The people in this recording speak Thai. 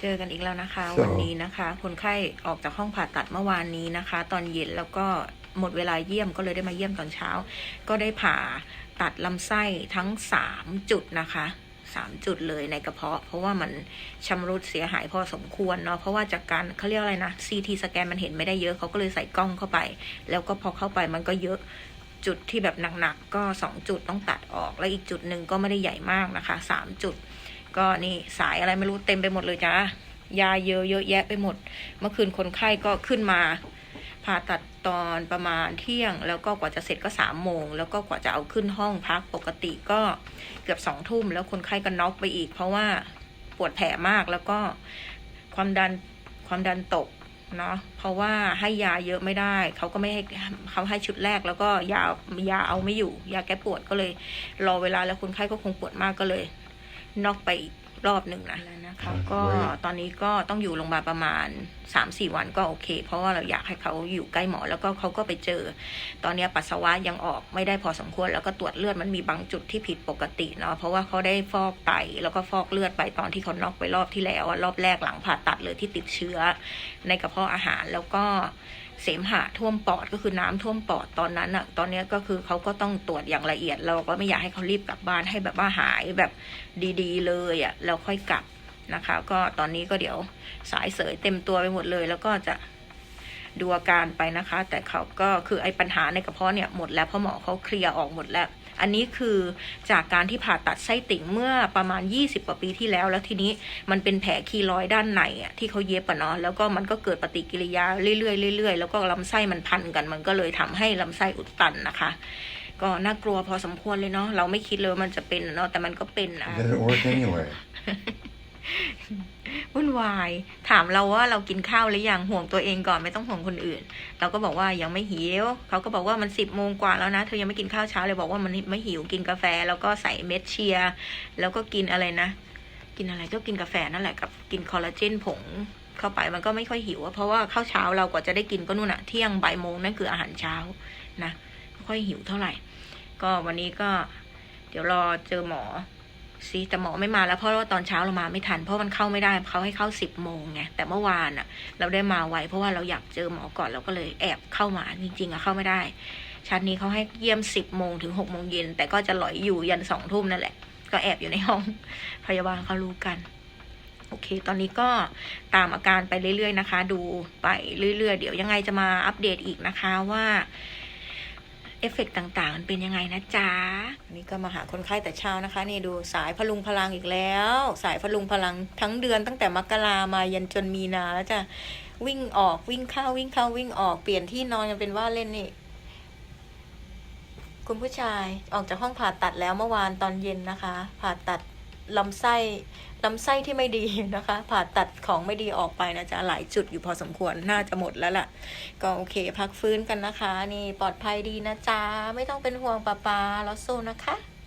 เจอกันอีกแล้วนะคะ So- วันนี้นะคะคนไข้ออกจากห้องผ่าตัดเมื่อวานนี้นะคะ ตอนเย็นแล้วก็หมดเวลาเยี่ยมก็เลยได้มาเยี่ยมตอนเช้า ก็ได้ผ่าตัดลำไส้ทั้งสามจุดนะคะสามจุดเลยในกระเพาะ เพราะว่ามันชำรุดเสียหายพอสมควรเนาะเพราะว่าจากการเขาเรียกอะไรนะ CT สแกนมันเห็นไม่ได้เยอะเขาก็เลยใส่กล้องเข้าไป แล้วก็พอเข้าไปมันก็เยอะจุดที่แบบหนักๆก็สองจุดต้องตัดออก แล้วอีกจุดหนึ่งก็ไม่ได้ใหญ่มากนะคะสามจุด ก็นี่สายอะไรไม่รู้เต็มไปหมดเลยจ้ายาเยอะเยอะแยะไปหมด เมื่อคืนคนไข้ก็ขึ้นมาผ่าตัดตอนประมาณเที่ยง แล้วก็กว่าจะเสร็จก็สามโมง แล้วก็กว่าจะเอาขึ้นห้องพักปกติก็เกือบสองทุ่มแล้วคนไข้ก็น็อกไปอีก เพราะว่าปวดแผลมากแล้วก็ความดันความดันตกเนาะเพราะว่าให้ยาเยอะไม่ได้ เขาก็ไม่ให้เขาให้ชุดแรกแล้วก็ยายาเอาไม่อยู่ ยาแก้ปวดก็เลย รอเวลาแล้วคนไข้ก็คงปวดมากก็เลย น็อกไปอีกรอบหนึ่งนะแล้วนะคะอ่าก็ไว้ตอนนี้ก็ต้องอยู่โรงพยาบาลประมาณสามสี่วันก็โอเค เพราะว่าเราอยากให้เขาอยู่ใกล้หมอแล้วก็เขาก็ไปเจอ ตอนนี้ปัสสาวะยังออกไม่ได้พอสมควร แล้วก็ตรวจเลือดมันมีบางจุดที่ผิดปกติเนาะเพราะว่าเขาได้ฟอกไตแล้วก็ฟอกเลือดไปตอนที่เขาน็อกไปรอบที่แล้วอะรอบแรกหลังผ่าตัดเลยที่ติดเชื้อ ในกระเพาะอาหารแล้วก็ เสมหะท่วมปอดก็คือน้ำท่วมปอดตอนนั้นอะตอนนี้ก็คือเขาก็ต้องตรวจอย่างละเอียด เราก็ไม่อยากให้เขารีบกลับบ้านให้แบบว่าหายแบบดีๆ เลยอะแล้วค่อยกลับนะคะ ก็ตอนนี้ก็เดี๋ยวสายเสยเต็มตัวไปหมดเลย แล้วก็จะ ดูอาการไปนะคะ แต่เขาก็คือไอ้ปัญหาในกระเพาะเนี่ยหมดแล้วเพราะหมอเขาเคลียร์ออกหมดแล้ว อันนี้คือจากการที่ผ่าตัดไส้ติ่งเมื่อประมาณ 20กว่าปีที่แล้ว แล้วทีนี้มันเป็นแผลคีลอยด์ด้านในอะที่เขาเย็บอะเนาะแล้วก็มันก็เกิดปฏิกิริยาเรื่อยๆเรื่อยๆแล้วก็ลำไส้มันพันกัน มันก็เลยทำให้ลำไส้อุดตันนะคะ ก็น่ากลัวพอสมควรเลยเนาะเราไม่คิดเลยว่ามันจะเป็นอะเนาะแต่มันก็เป็นอะ It didn't work anyway. วุ่นวาย ถามเราว่าเรากินข้าวหรือยังห่วงตัวเองก่อนไม่ต้องห่วงคนอื่น เราก็บอกว่ายังไม่หิวเขาก็บอกว่ามันสิบโมงกว่าแล้วนะเธอยังไม่กินข้าวเช้าเลยบอกว่ามันไม่หิวกินกาแฟ แล้วก็ใส่เม็ดเชียร์แล้วก็กินอะไรนะ กินอะไรก็กินกาแฟนั่นแหละกับกินคอลลาเจนผงเข้าไปมันก็ไม่ค่อยหิวเพราะว่าข้าวเช้าเรากว่าจะได้กินก็นู่นอะเที่ยงบ่ายโมงนั่นคืออาหารเช้านะไม่ค่อยหิวเท่าไหร่ ก็วันนี้ก็ เดี๋ยวรอเจอหมอ ซิแต่หมอไม่มาแล้วเพราะว่าตอนเช้าเรามาไม่ทัน เพราะมันเข้าไม่ได้เขาให้เข้าสิบโมงไงแต่เมื่อวานอะเราได้มาไวเพราะว่าเราอยากเจอหมอก่อนเราก็เลยแอบเข้ามาจริงๆอะเข้าไม่ได้ ชั้นนี้เขาให้เยี่ยมสิบโมงถึงหกโมงเย็นแต่ก็จะหลอยอยู่ยันสองทุ่มนั่นแหละ ก็แอบอยู่ในห้องพยาบาลเขารู้กันโอเค ตอนนี้ก็ตามอาการไปเรื่อยๆนะคะ ดูไปเรื่อยๆ เดี๋ยวยังไงจะมาอัปเดตอีกนะคะว่า เอฟเฟกต์ต่างๆ มันเป็นยังไงนะจ๊ะนี่ก็มาหาคนไข้แต่เช้านะคะ นี่ดูสายพลุงพลังอีกแล้ว สายพลุงพลังทั้งเดือนตั้งแต่มกรามายันจนมีนาแล้วจ้ะวิ่งออกวิ่งเข้าวิ่งเข้าวิ่งออกเปลี่ยนที่นอนยังเป็นว่าเล่นนี่คุณผู้ชายออกจากห้องผ่าตัดแล้วเมื่อวานตอนเย็นนะคะ ผ่าตัด ลำไส้ลำไส้ที่ไม่ดีนะคะ ผ่าตัดของไม่ดีออกไปนะจ๊ะหลายจุดอยู่พอสมควรน่าจะหมดแล้วล่ะ ก็โอเค พักฟื้นกันนะคะ นี่ปลอดภัยดีนะจ๊ะไม่ต้องเป็นห่วงป้าปาเราสู้นะคะ